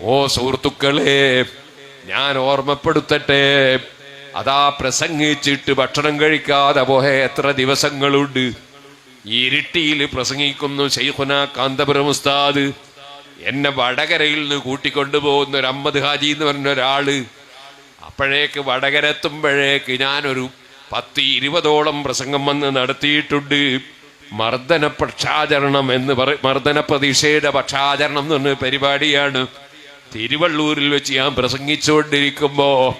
ഓ സുഹൃത്തുക്കളെ ഞാൻ ഓർമ്മപ്പെടുത്തട്ടെ. അതാ പ്രസംഗിച്ചിട്ട് ഭക്ഷണം കഴിക്കാതെ പോയ എത്ര ദിവസങ്ങളുണ്ട്. ഇരുട്ടിയിൽ പ്രസംഗിക്കുന്നു ശൈഖുന കാന്തപുരം ഉസ്താദ്. എന്നെ വടകരയിൽ നിന്ന് കൂട്ടിക്കൊണ്ടുപോകുന്ന ഒരു അമ്മദ് ഹാജി എന്ന് പറഞ്ഞ ഒരാൾ. അപ്പോഴേക്ക് വടകരെത്തുമ്പോഴേക്ക് ഞാനൊരു പത്ത് ഇരുപതോളം പ്രസംഗം വന്ന് നടത്തിയിട്ടുണ്ട്. മർദ്ദന പക്ഷാചരണം എന്ന് പറ മർദ്ദന പ്രതിഷേധ പക്ഷാചരണം എന്ന് പറഞ്ഞ പരിപാടിയാണ്. തിരുവള്ളൂരിൽ വെച്ച് ഞാൻ പ്രസംഗിച്ചുകൊണ്ടിരിക്കുമ്പോ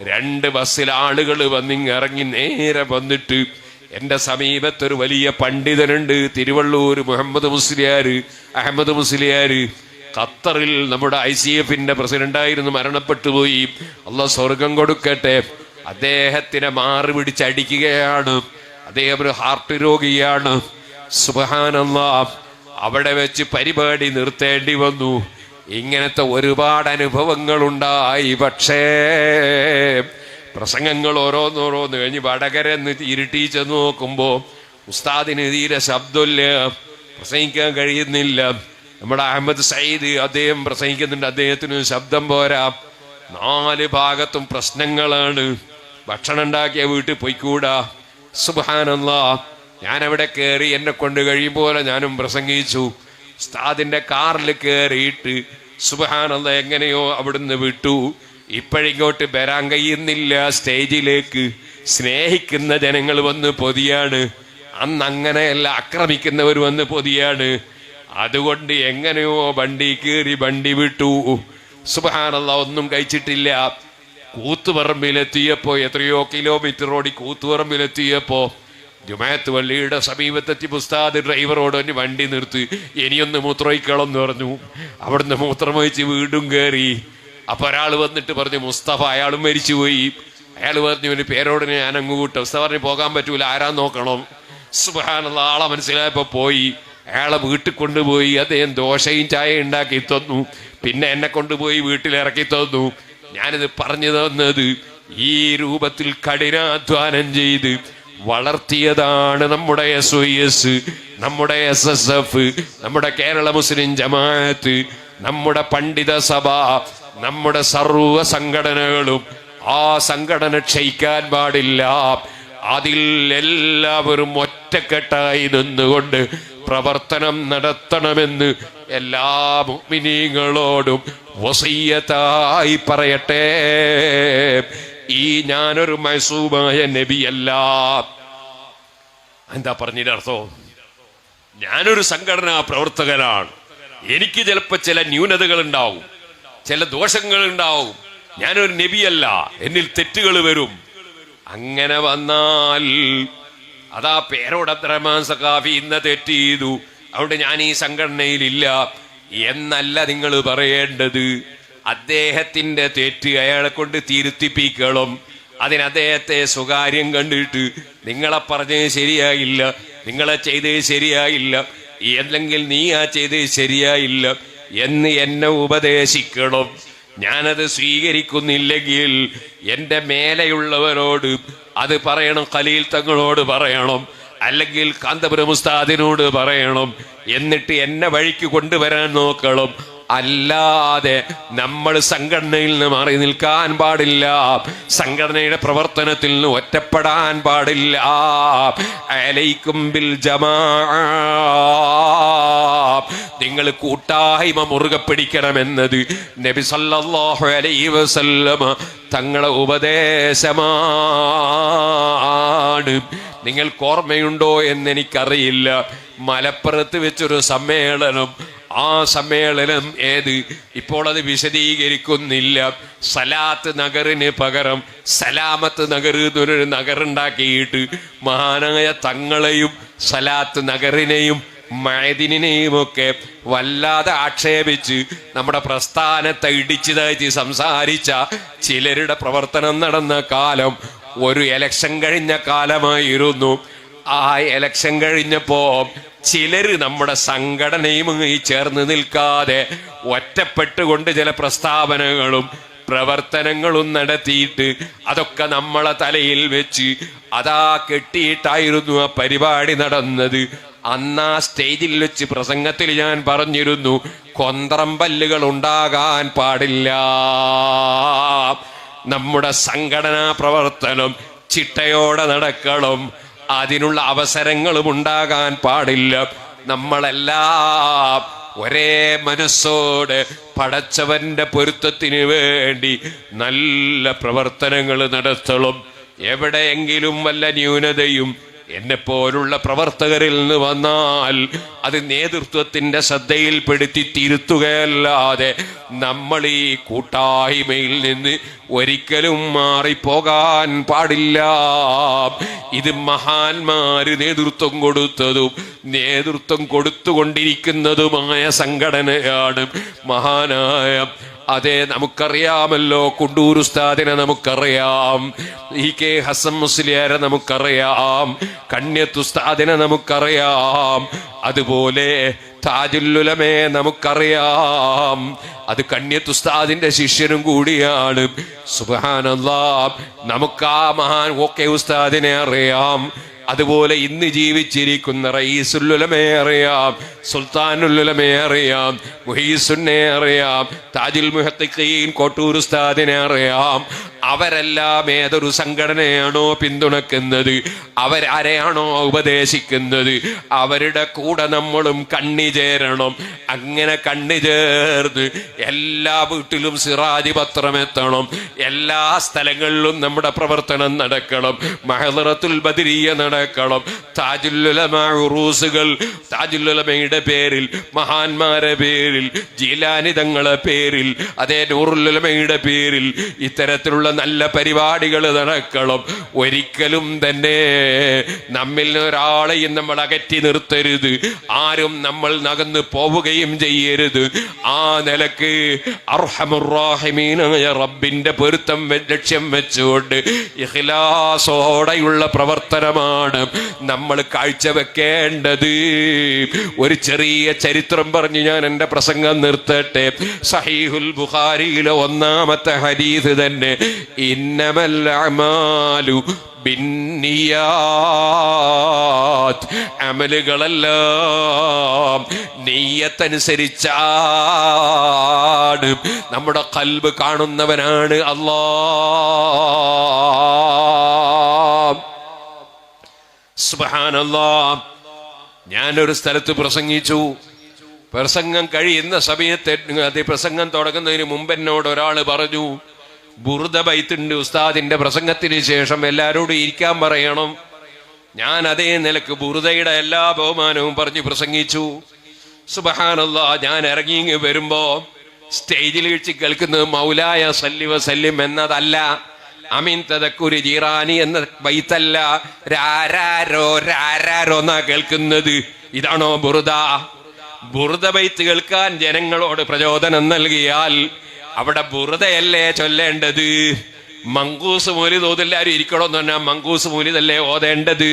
രണ്ട് ബസ്സിൽ ആളുകൾ വന്നിങ് ഇറങ്ങി നേരെ വന്നിട്ട് എന്റെ സമീപത്തൊരു വലിയ പണ്ഡിതനുണ്ട് തിരുവള്ളൂർ മുഹമ്മദ് മുസ്ലിയാർ അഹമ്മദ് മുസ്ലിയാർ ഖത്തറിൽ നമ്മുടെ ഐ സി എഫിന്റെ പ്രസിഡന്റായിരുന്നു മരണപ്പെട്ടു പോയി. അല്ല സ്വർഗം കൊടുക്കട്ടെ. അദ്ദേഹത്തിനെ മാറി പിടിച്ചടിക്കുകയാണ് അദ്ദേഹം ഒരു ഹാർട്ട് രോഗിയാണ്. സുബഹാനല്ല അവിടെ വെച്ച് പരിപാടി നിർത്തേണ്ടി വന്നു. ഇങ്ങനത്തെ ഒരുപാട് അനുഭവങ്ങൾ ഉണ്ടായി പക്ഷേ പ്രസംഗങ്ങൾ ഓരോന്നോരോന്ന് കഴിഞ്ഞ് വടകരെന്ന് ഇരുട്ടി ചെന്ന് നോക്കുമ്പോ ഉസ്താദിന് തീരെ ശബ്ദമില്ല. പ്രസംഗിക്കാൻ കഴിയുന്നില്ല. നമ്മുടെ അഹമ്മദ് സയ്യിദ് അദ്ദേഹം പ്രസംഗിക്കുന്നുണ്ട്. അദ്ദേഹത്തിന് ശബ്ദം പോരാ. നാല് ഭാഗത്തും പ്രശ്നങ്ങളാണ്. ഭക്ഷണം ഉണ്ടാക്കിയ വീട്ടിൽ പോയിക്കൂടാ. സുബാനല്ല ഞാൻ അവിടെ കയറി എന്നെ കൊണ്ട് കഴിയും പോലെ ഞാനും പ്രസംഗിച്ചു. ഉസ്താദിന്റെ കാറിൽ കയറിയിട്ട് സുബഹാനന്ദ എങ്ങനെയോ അവിടുന്ന് വിട്ടു. ഇപ്പോഴിങ്ങോട്ട് വരാൻ കഴിയുന്നില്ല സ്റ്റേജിലേക്ക്. സ്നേഹിക്കുന്ന ജനങ്ങൾ വന്ന് പൊതിയാണ്. അന്ന് അങ്ങനെയല്ല ആക്രമിക്കുന്നവർ വന്ന് പൊതിയാണ്. അതുകൊണ്ട് എങ്ങനെയോ വണ്ടി കീറി വണ്ടി വിട്ടു. സുബാനല്ല ഒന്നും കഴിച്ചിട്ടില്ല. കൂത്തുപറമ്പിലെത്തിയപ്പോ എത്രയോ കിലോമീറ്റർ ഓടി കൂത്തുപറമ്പിലെത്തിയപ്പോ ജുമായത്ത് പള്ളിയുടെ സമീപത്തെത്തി പുസ്താദ് ഡ്രൈവറോട് തന്നെ വണ്ടി നിർത്തി ഇനിയൊന്ന് മൂത്രമൊഴിക്കണം എന്ന് പറഞ്ഞു. അവിടുന്ന് മൂത്രമൊഴിച്ച് വീണ്ടും കയറി അപ്പൊ ഒരാൾ വന്നിട്ട് പറഞ്ഞു മുസ്തഫ അയാളും മരിച്ചുപോയി. അയാൾ പറഞ്ഞു ഇവന് പേരോട് ഞാൻ അങ്ങ് കൂട്ടും മുസ്തഫ പറഞ്ഞു പോകാൻ പറ്റൂല ആരാ നോക്കണം? സുബാനുള്ള ആളെ മനസ്സിലായപ്പോ പോയി. അയാളെ വീട്ടിൽ കൊണ്ടുപോയി അദ്ദേഹം ദോശയും ചായ ഉണ്ടാക്കി തന്നു. പിന്നെ എന്നെ കൊണ്ടുപോയി വീട്ടിൽ ഇറക്കി തന്നു. ഞാനിത് പറഞ്ഞു തന്നത് ഈ രൂപത്തിൽ കഠിനാധ്വാനം ചെയ്ത് വളർത്തിയതാണ് നമ്മുടെ എസ് ഒ എസ് നമ്മുടെ എസ് എസ് എഫ് നമ്മുടെ കേരള മുസ്ലിം ജമാഅത്ത് നമ്മുടെ പണ്ഡിത സഭ നമ്മുടെ സർവ സംഘടനകളും ആ സംഘടന ക്ഷയിക്കാൻ പാടില്ല. അതിൽ എല്ലാവരും ഒറ്റക്കെട്ടായി നിന്നുകൊണ്ട് പ്രവർത്തനം നടത്തണമെന്ന് എല്ലാ മുഗ്മിനീങ്ങളോടും വസീയത്തായി പറയട്ടെ. ഈ ഞാനൊരു മൈസൂബായ നബിയല്ല. എന്താ പറഞ്ഞതിന്റെ അർത്ഥം? ഞാനൊരു സംഘടനാ പ്രവർത്തകനാണ്. എനിക്ക് ചിലപ്പോ ചില ന്യൂനതകൾ ഉണ്ടാവും. ചില ദോഷങ്ങൾ ഉണ്ടാവും. ഞാനൊരു നബിയല്ല. എന്നിൽ തെറ്റുകൾ വരും. അങ്ങനെ വന്നാൽ അതാ പേരോട് അബ്ദുറഹ്മാൻ സഖാഫി ഇന്ന് തെറ്റ് ചെയ്തു. അതുകൊണ്ട് ഞാൻ ഈ സംഘടനയിൽ ഇല്ല. എന്നല്ല നിങ്ങൾ പറയേണ്ടത്. അദ്ദേഹത്തിന്റെ തെറ്റ് അയാളെ കൊണ്ട് തിരുത്തിപ്പിക്കണം അതിന് അദ്ദേഹത്തെ സ്വകാര്യം കണ്ടിട്ട് നിങ്ങളെ പറഞ്ഞത് ശരിയായില്ല നിങ്ങളെ ചെയ്തത് ശരിയായില്ല അല്ലെങ്കിൽ നീ ആ ചെയ്തത് ശരിയായില്ല എന്ന് എന്നെ ഉപദേശിക്കണം. ഞാനത് സ്വീകരിക്കുന്നില്ലെങ്കിൽ എന്റെ മേലെയുള്ളവരോട് അത് പറയണം ഖലീൽ തങ്ങളോട് പറയണം അല്ലെങ്കിൽ കാന്തപുരം ഉസ്താദിനോട് പറയണം എന്നിട്ട് എന്നെ വഴിക്ക് കൊണ്ടുവരാൻ നോക്കണം. അല്ലാതെ നമ്മൾ സംഘടനയിൽ നിന്ന് മാറി നിൽക്കാൻ പാടില്ല. സംഘടനയുടെ പ്രവർത്തനത്തിൽ നിന്ന് ഒറ്റപ്പെടാൻ പാടില്ല. അലൈക്കും ബിൽ ജമാ. നിങ്ങൾ കൂട്ടായ്മ മുറുകെ പിടിക്കണമെന്നത് നബി സല്ലല്ലാഹു അലൈഹി വസല്ലമ തങ്ങളെ ഉപദേശമാണ്. നിങ്ങൾക്ക് ഓർമ്മയുണ്ടോ എന്നെനിക്കറിയില്ല മലപ്പുറത്ത് വെച്ചൊരു സമ്മേളനം ആ സമ്മേളനം ഏത്? ഇപ്പോൾ അത് വിശദീകരിക്കുന്നില്ല. സലാത്ത് നഗറിന് പകരം സലാമത്ത് നഗർ എന്നൊരു നഗറുണ്ടാക്കിയിട്ട് മഹാനായ തങ്ങളെയും സലാത്ത് നഗറിനെയും മഴദിനെയും ഒക്കെ വല്ലാതെ ആക്ഷേപിച്ച് നമ്മുടെ പ്രസ്ഥാനത്തെ ഇടിച്ചു താഴ്ത്തി സംസാരിച്ച ചിലരുടെ പ്രവർത്തനം നടന്ന കാലം ഒരു എലക്ഷൻ കഴിഞ്ഞ കാലമായിരുന്നു. ആ എലക്ഷൻ കഴിഞ്ഞപ്പോ ചിലര് നമ്മുടെ സംഘടനയുമായി ചേർന്ന് നിൽക്കാതെ ഒറ്റപ്പെട്ടുകൊണ്ട് ചില പ്രസ്താവനകളും പ്രവർത്തനങ്ങളും നടത്തിയിട്ട് അതൊക്കെ നമ്മളെ തലയിൽ വെച്ച് അതാ കെട്ടിയിട്ടായിരുന്നു ആ പരിപാടി നടന്നത്. അന്ന് ആ സ്റ്റേജിൽ വെച്ച് പ്രസംഗത്തിൽ ഞാൻ പറഞ്ഞിരുന്നു കൊന്ത്രം പല്ലുകൾ ഉണ്ടാകാൻ പാടില്ല. നമ്മുടെ സംഘടനാ പ്രവർത്തനം ചിട്ടയോടെ നടക്കണം. അതിനുള്ള അവസരങ്ങളും ഉണ്ടാകാൻ പാടില്ല. നമ്മളെല്ലാം ഒരേ മനസ്സോട് പടച്ചവന്റെ പൊരുത്തത്തിന് വേണ്ടി നല്ല പ്രവർത്തനങ്ങൾ നടത്തണം എവിടെയെങ്കിലും വല്ല ന്യൂനതയും എന്നെ പോലുള്ള പ്രവർത്തകരിൽ നിന്ന് വന്നാൽ അത് നേതൃത്വത്തിന്റെ ശ്രദ്ധയിൽപ്പെടുത്തി തിരുത്തുകയല്ലാതെ നമ്മൾ ഈ കൂട്ടായ്മയിൽ നിന്ന് ഒരിക്കലും മാറിപ്പോകാൻ പാടില്ല. ഇത് മഹാന്മാര് നേതൃത്വം കൊടുത്തതും നേതൃത്വം കൊടുത്തുകൊണ്ടിരിക്കുന്നതുമായ സംഘടനയാണ് മഹാനായ അതെ നമുക്കറിയാമല്ലോ കുണ്ടൂർ ഉസ്താദിനെ നമുക്കറിയാം ഇ കെ ഹസൻ മുസ്ലിയാരെ നമുക്കറിയാം കണ്യത്ത് ഉസ്താദിനെ നമുക്കറിയാം അതുപോലെ താജുല്ലുലമേ നമുക്കറിയാം. അത് കണ്യത്ത് ഉസ്താദിന്റെ ശിഷ്യനും കൂടിയാണ്. സുബാനല്ലാ നമുക്ക് ആ മഹാൻ ഓക്കെ ഉസ്താദിനെ അറിയാം. അതുപോലെ ഇന്ന് ജീവിച്ചിരിക്കുന്ന റയീസുല്ലുലമേറിയാം സുൽത്താനുല്ലുലമേറിയാം മുഹീസുന്നേറിയാം താജുൽ മുഹത്തീൻ കോട്ടൂർ ഉസ്താദിനെ അറിയാം അവരെല്ലാം ഏതൊരു സംഘടനയാണോ പിന്തുണക്കുന്നത്? അവരാരെയാണോ ഉപദേശിക്കുന്നത്? അവരുടെ കൂടെ നമ്മളും കണ്ണി ചേരണം. അങ്ങനെ കണ്ണി ചേർന്ന് എല്ലാ വീട്ടിലും സിറാജി പത്രമെത്തണം. എല്ലാ സ്ഥലങ്ങളിലും നമ്മുടെ പ്രവർത്തനം നടക്കണം. മഹദറത്തുൽ ബദിരിയ നടക്കണം താജുല്ലുലമ ഉറൂസുകൾ പേരിൽ മഹാന്മാരെ പേരിൽ ജീലാനിതങ്ങളെ പേരിൽ അതേ നൂറുല്ലുലമയുടെ പേരിൽ ഇത്തരത്തിലുള്ള നല്ല പരിപാടികൾ നടക്കണം. ഒരിക്കലും തന്നെ നമ്മിൽ ഒരാളെയും നമ്മൾ അകറ്റി നിർത്തരുത്. ആരും നമ്മൾ നകന്നു പോവുകയും ചെയ്യരുത്. ആ നിലയ്ക്ക് അർഹമുറാഹിമീനായ റബ്ബിന്റെ പൊരുത്തം ലക്ഷ്യം വെച്ചുകൊണ്ട് ഇഖ്ലാസോടെയുള്ള പ്രവർത്തനമാണ് നമ്മൾ കാഴ്ചവെക്കേണ്ടത്. ഒരു ചെറിയ ചരിത്രം പറഞ്ഞ് ഞാൻ എന്റെ പ്രസംഗം നിർത്തട്ടെ. സഹീഹുൽ ബുഖാരിയിലെ ഒന്നാമത്തെ ഹരീത് തന്നെ ഇന്നമല്ലു അമലുകളെല്ലാം നെയ്യത്തനുസരിച്ചാണ് നമ്മുടെ കൽബ് കാണുന്നവനാണ് അല്ലാ സുബഹാനല്ലാ. ഞാനൊരു സ്ഥലത്ത് പ്രസംഗിച്ചു. പ്രസംഗം കഴിയുന്ന സമയത്ത് അത് പ്രസംഗം തുടങ്ങുന്നതിന് മുമ്പ് എന്നോട് ഒരാൾ പറഞ്ഞു ബുറുദ ബൈത്തുണ്ട് ഉസ്താദിന്റെ പ്രസംഗത്തിന് ശേഷം എല്ലാരോടും ഇരിക്കാൻ പറയണം. ഞാൻ അതേ നിലയ്ക്ക് ബുറുദയുടെ എല്ലാ ബഹുമാനവും പറഞ്ഞു പ്രസംഗിച്ചു. സുബഹാനല്ല ഞാൻ ഇറങ്ങി വരുമ്പോ സ്റ്റേജിൽ വെച്ച് കേൾക്കുന്നത് മൗലായ സല്ലിവ സല്യം എന്നതല്ല. അമീൻ തദക്കുരി ജീറാനി എന്ന ബൈത്തല്ല രാരാരോ രാരാരോ എന്നാ കേൾക്കുന്നത്. ഇതാണോ ബുറുദ ബുറുദ ബൈത്ത് കേൾക്കാൻ ജനങ്ങളോട് പ്രചോദനം നൽകിയാൽ അവിടെ ബുറുദയല്ലേ ചൊല്ലേണ്ടത്? മങ്കൂസ് മൂലി തോതില്ലാരും ഇരിക്കണോന്ന് പറഞ്ഞാൽ മങ്കൂസ് മൂലിതല്ലേ ഓതേണ്ടത്?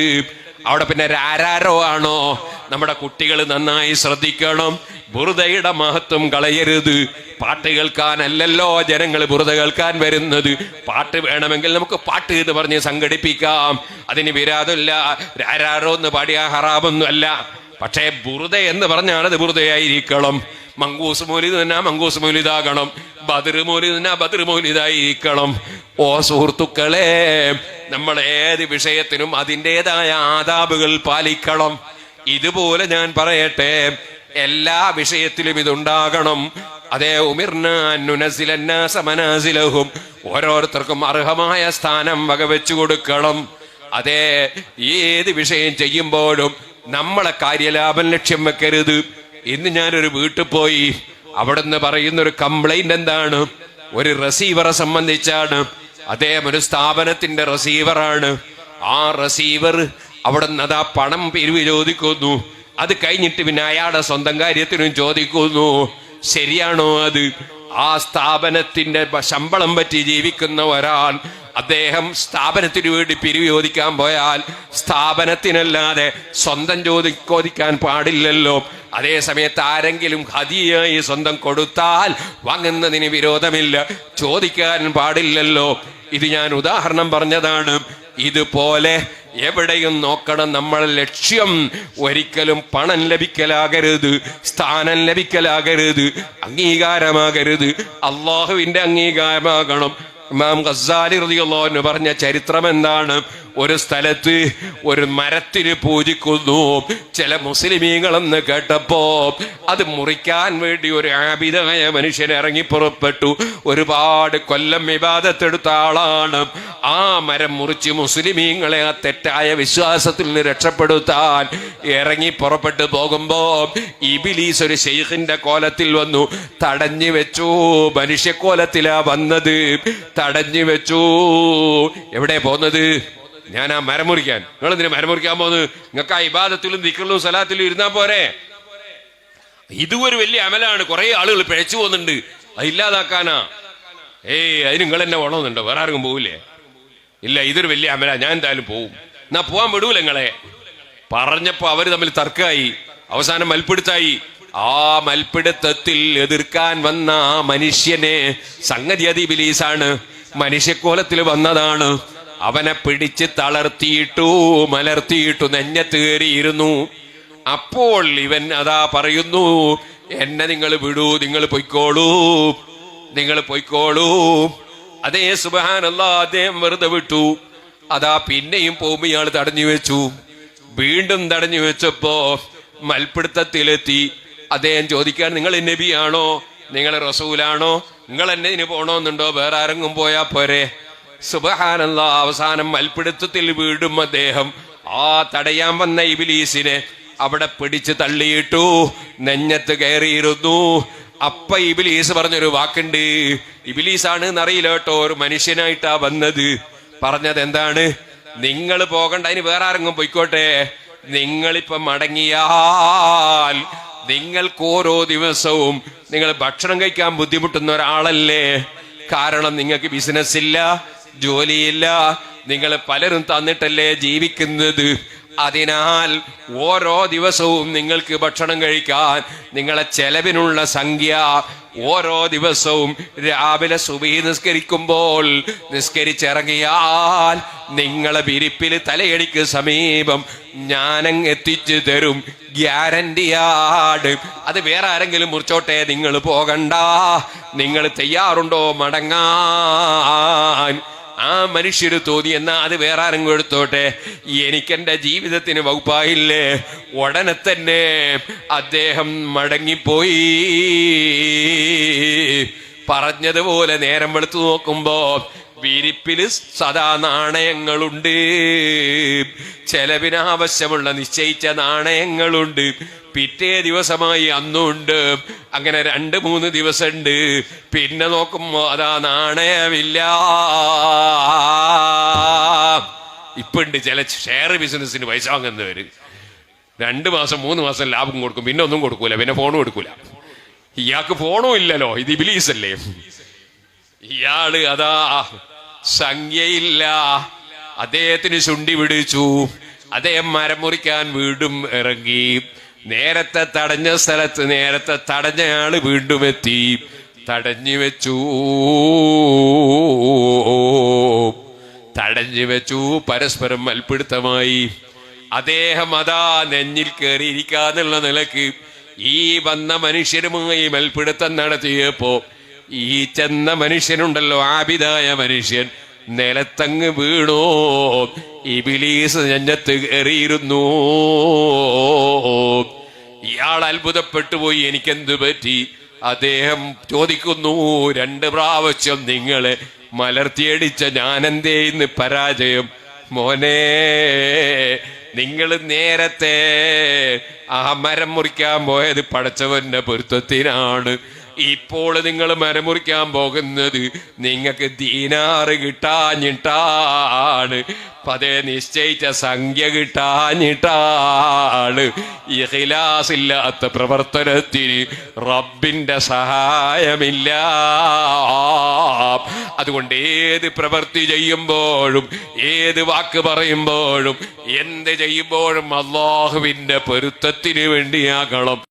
അവിടെ പിന്നെ രാരാരോ ആണോ? നമ്മുടെ കുട്ടികൾ നന്നായി ശ്രദ്ധിക്കണം. ബുറുദയുടെ മഹത്വം കളയരുത്. പാട്ട് കേൾക്കാനല്ലല്ലോ ജനങ്ങൾ ബുറുദ കേൾക്കാൻ വരുന്നത്. പാട്ട് വേണമെങ്കിൽ നമുക്ക് പാട്ട് എന്ന് പറഞ്ഞ് സംഘടിപ്പിക്കാം. അതിന് വിരാതമില്ല രാരാരോ എന്ന് പാടിയാ ഹറാമൊന്നും അല്ല പക്ഷേ ബുറുദ എന്ന് പറഞ്ഞാൽ അത് ബുറുദയായിരിക്കണം മങ്കൂസ് മൗലിദ് തന്നെ മങ്കൂസ് മൗലിദാകണം ബദർ മൗലിദ് തന്നെ ബദർ മൗലിദായിരിക്കണം ഓ സുഹൃത്തുക്കളെ നമ്മൾ ഏത് വിഷയത്തിനും അതിന്റെതായ ആദാബുകൾ പാലിക്കണം. ഇതുപോലെ ഞാൻ പറയട്ടെ എല്ലാ വിഷയത്തിലും ഇതുണ്ടാകണം. അതേ ഉമിർനാസിലഹും ഓരോരുത്തർക്കും അർഹമായ സ്ഥാനം വകവെച്ചു കൊടുക്കണം. അതേ ഏത് വിഷയം ചെയ്യുമ്പോഴും നമ്മളെ കാര്യലാഭം ലക്ഷ്യം വെക്കരുത്. ഇന്ന് ഞാനൊരു വീട്ടിൽ പോയി അവിടുന്ന് പറയുന്ന ഒരു കംപ്ലൈന്റ് എന്താണ്? ഒരു റെസീവറെ സംബന്ധിച്ചാണ്. അദ്ദേഹം ഒരു സ്ഥാപനത്തിന്റെ റെസീവറാണ് ആ റെസീവർ അവിടെ നിന്ന് അതാ പണം പിരിവ് ചോദിക്കുന്നു. അത് കഴിഞ്ഞിട്ട് പിന്നെ അയാളുടെ സ്വന്തം കാര്യത്തിനും ചോദിക്കുന്നു. ശരിയാണോ അത്? ആ സ്ഥാപനത്തിന്റെ ശമ്പളം പറ്റി ജീവിക്കുന്ന ഒരാൾ അദ്ദേഹം സ്ഥാപനത്തിന് വേണ്ടി പിരിവ് ചോദിക്കാൻ പോയാൽ സ്ഥാപനത്തിനല്ലാതെ സ്വന്തം ചോദി ചോദിക്കാൻ പാടില്ലല്ലോ. അതേ സമയത്ത് ആരെങ്കിലും ഹതിയായി സ്വന്തം കൊടുത്താൽ വാങ്ങുന്നതിന് വിരോധമില്ല ചോദിക്കാൻ പാടില്ലല്ലോ. ഇത് ഞാൻ ഉദാഹരണം പറഞ്ഞതാണ്. ഇതുപോലെ എവിടെയും നോക്കണം നമ്മൾ ലക്ഷ്യം. ഒരിക്കലും പണം ലഭിക്കലാകരുത് സ്ഥാനം ലഭിക്കലാകരുത് അംഗീകാരമാകരുത്. അള്ളാഹുവിന്റെ അംഗീകാരമാകണം. ഇമാം ഖസാലി അൻഹു പറഞ്ഞ ചരിത്രം എന്താണ് ഒരു സ്ഥലത്ത് ഒരു മരത്തിന് പൂജിക്കുന്നു. ചില മുസ്ലിമീങ്ങളെന്ന് കേട്ടപ്പോ അത് മുറിക്കാൻ വേണ്ടി ഒരു ആപിതമായ മനുഷ്യൻ ഇറങ്ങി പുറപ്പെട്ടു. ഒരുപാട് കൊല്ലം വിവാദത്തെടുത്ത ആളാണ്. ആ മരം മുറിച്ച് മുസ്ലിമീങ്ങളെ ആ തെറ്റായ വിശ്വാസത്തിൽ നിന്ന് രക്ഷപ്പെടുത്താൻ ഇറങ്ങി പുറപ്പെട്ടു പോകുമ്പോ ഇബിലീസ് ഒരു ഷെയ്ഖിന്റെ കോലത്തിൽ വന്നു. തടഞ്ഞു വെച്ചു. മനുഷ്യക്കോലത്തിലാ വന്നത്. തടഞ്ഞു വെച്ചു. എവിടെ പോന്നത് ഞാൻ ആ മരം മുറിക്കാൻ നിങ്ങൾ എന്തിനാ മരം മുറിക്കാൻ പോകുന്നത്? നിങ്ങൾക്ക് ആ ഇബാദത്തിലും ദിക്കറിലും സലാത്തിലും ഇരുന്നാ പോരെ. ഇതും ഒരു വലിയ അമലാണ്. കുറെ ആളുകൾ പിഴച്ചു പോകുന്നുണ്ട്. അത് ഇല്ലാതാക്കാനാ. ഏയ് അതിന് നിങ്ങൾ എന്നെ വേണമെന്നുണ്ടോ വേറെ ആർക്കും പോവില്ലേ? ഇല്ല ഇതൊരു വലിയ അമല. ഞാൻ എന്തായാലും പോവും. എന്നാ പോവാൻ വിടൂല നിങ്ങളെ. പറഞ്ഞപ്പോ അവർ തമ്മിൽ തർക്കമായി. അവസാനം മൽപ്പിടുത്തായി. ആ മൽപ്പിടുത്തത്തിൽ എതിർക്കാൻ വന്ന ആ മനുഷ്യനെ സംഗതി അതി ബിലീസാണ്. മനുഷ്യക്കോലത്തിൽ വന്നതാണ്. അവനെ പിടിച്ച് തളർത്തിയിട്ടു മലർത്തിയിട്ടു നെഞ്ഞത്ത് കയറിയിരുന്നു. അപ്പോൾ ഇവൻ അതാ പറയുന്നു എന്നെ നിങ്ങൾ വിടൂ നിങ്ങൾ പൊയ്ക്കോളൂ നിങ്ങൾ പൊയ്ക്കോളൂ. അതേ സുബാനല്ല അദ്ദേഹം വെറുതെ വിട്ടു. അതാ പിന്നെയും പോകുമ്പോ ഇയാൾ തടഞ്ഞു വെച്ചു. വീണ്ടും തടഞ്ഞു വെച്ചപ്പോ മൽപിടുത്തത്തിലെത്തി അദ്ദേഹം ചോദിക്കാൻ നിങ്ങൾ നബിയാണോ? നിങ്ങൾ റസൂലാണോ? നിങ്ങൾ എന്നെ ഇതിന് പോണോന്നുണ്ടോ? വേറെ ആരെങ്കിലും പോയാ പോരെ? സുബഹാനല്ല അവസാനം മൽപിടുത്തത്തിൽ വീടും അദ്ദേഹം. ആ തടയാൻ വന്ന ഇബിലീസിനെ അവിടെ പിടിച്ച് തള്ളിയിട്ടു നെഞ്ഞത്ത് കയറിയിരുന്നു. അപ്പ ഇബിലീസ് പറഞ്ഞൊരു വാക്കുണ്ട് ഇബിലീസാണ് എന്നറിയില്ല കേട്ടോ ഒരു മനുഷ്യനായിട്ടാ വന്നത്. പറഞ്ഞത് എന്താണ്? നിങ്ങൾ പോകണ്ട അതിന് വേറെ ആരെങ്കിലും പോയിക്കോട്ടെ. നിങ്ങളിപ്പം മടങ്ങിയാൽ നിങ്ങൾക്ക് ഓരോ ദിവസവും നിങ്ങൾ ഭക്ഷണം കഴിക്കാൻ ബുദ്ധിമുട്ടുന്ന ഒരാളല്ലേ? കാരണം നിങ്ങൾക്ക് ബിസിനസ് ഇല്ല. ജോലിയില്ല. നിങ്ങൾ പലരും തന്നിട്ടല്ലേ ജീവിക്കുന്നത്. അതിനാൽ ഓരോ ദിവസവും നിങ്ങൾക്ക് ഭക്ഷണം കഴിക്കാൻ നിങ്ങളെ ചെലവിനുള്ള സംഖ്യ ഓരോ ദിവസവും രാവിലെ സുബി നിസ്കരിക്കുമ്പോൾ നിസ്കരിച്ചിറങ്ങിയാൽ നിങ്ങളെ വിരിപ്പിൽ തലയടിക്ക് സമീപം ഞാനങ് എത്തിച്ചു തരും. ഗ്യാരണ്ടിയാട് അത് വേറെ ആരെങ്കിലും മുറിച്ചോട്ടെ നിങ്ങൾ പോകണ്ട. നിങ്ങൾ തയ്യാറുണ്ടോ മടങ്ങാൻ? ആ മനുഷ്യര് തോന്നി എന്നാ അത് വേറെ ആരെങ്കിലും എടുത്തോട്ടെ? എനിക്കെന്റെ ജീവിതത്തിന് വകുപ്പായില്ലേ? ഉടനെ തന്നെ അദ്ദേഹം മടങ്ങിപ്പോയി. പറഞ്ഞതുപോലെ നേരം വെളുത്തു നോക്കുമ്പോ വിരിപ്പിൽ സദാ നാണയങ്ങളുണ്ട്. ചെലവിന് ആവശ്യമുള്ള നിശ്ചയിച്ച നാണയങ്ങളുണ്ട്. പിറ്റേ ദിവസമായി അന്നുണ്ട്. അങ്ങനെ രണ്ട് മൂന്ന് ദിവസമുണ്ട് പിന്നെ നോക്കുമ്പോ അതാ നാണയമില്ല. ഇപ്പൊ ഉണ്ട് ചില ഷെയർ ബിസിനസ്സിന് പൈസ വാങ്ങുന്നവര് രണ്ട് മാസം മൂന്ന് മാസം ലാഭം കൊടുക്കും. പിന്നെ ഒന്നും കൊടുക്കൂല. പിന്നെ ഫോണും കൊടുക്കൂല ഇയാൾക്ക് ഫോണും ഇല്ലല്ലോ. ഇത് ഇബിലീസ് അല്ലേ ഇയാൾ അതാ സംഖ്യയില്ല. അദ്ദേഹത്തിന് ചുണ്ടി പിടിച്ചു. അദ്ദേഹം മരം മുറിക്കാൻ വീടും ഇറങ്ങി. നേരത്തെ തടഞ്ഞ സ്ഥലത്ത് നേരത്തെ തടഞ്ഞയാൾ വീണ്ടും എത്തി. തടഞ്ഞു വെച്ചു. തടഞ്ഞു വെച്ചു. പരസ്പരം മൽപ്പിടുത്തമായി അദ്ദേഹം അതാ നെഞ്ഞിൽ കയറിയിരിക്കാന്നുള്ള നിലയ്ക്ക് ഈ വന്ന മനുഷ്യരുമായി മൽപിടുത്തം നടത്തിയപ്പോ ഈ ചെന്ന മനുഷ്യനുണ്ടല്ലോ ആബിദായ മനുഷ്യൻ. നിലത്തങ്ങ് വീണോ. ഇബിലീസ് നെഞ്ഞത്ത് കയറിയിരുന്നു ഇയാൾ അത്ഭുതപ്പെട്ടു പോയി. എനിക്കെന്ത് പറ്റി? അദ്ദേഹം ചോദിക്കുന്നു രണ്ട് പ്രാവശ്യം നിങ്ങളെ മലർത്തിയടിച്ച ഞാനെന്തേ ഇന്ന് പരാജയം? മോനെ നിങ്ങൾ നേരത്തെ ആ മരം മുറിക്കാൻ പോയത് പടച്ചവന്റെ പൊരുത്തത്തിനാണ്. ഇപ്പോൾ നിങ്ങൾ മരമുറിക്കാൻ പോകുന്നത് നിങ്ങൾക്ക് ദീനാറ് കിട്ടാഞ്ഞിട്ടാണ്. പതേ നിശ്ചയിച്ച സംഖ്യ കിട്ടാഞ്ഞിട്ടാണ്. ഇഹിലാസില്ലാത്ത പ്രവർത്തനത്തിന് റബ്ബിന്റെ സഹായമില്ല. അതുകൊണ്ട് ഏത് പ്രവൃത്തി ചെയ്യുമ്പോഴും ഏത് വാക്ക് പറയുമ്പോഴും എന്ത് ചെയ്യുമ്പോഴും അള്ളാഹുവിന്റെ പൊരുത്തത്തിന് വേണ്ടിയാകണം.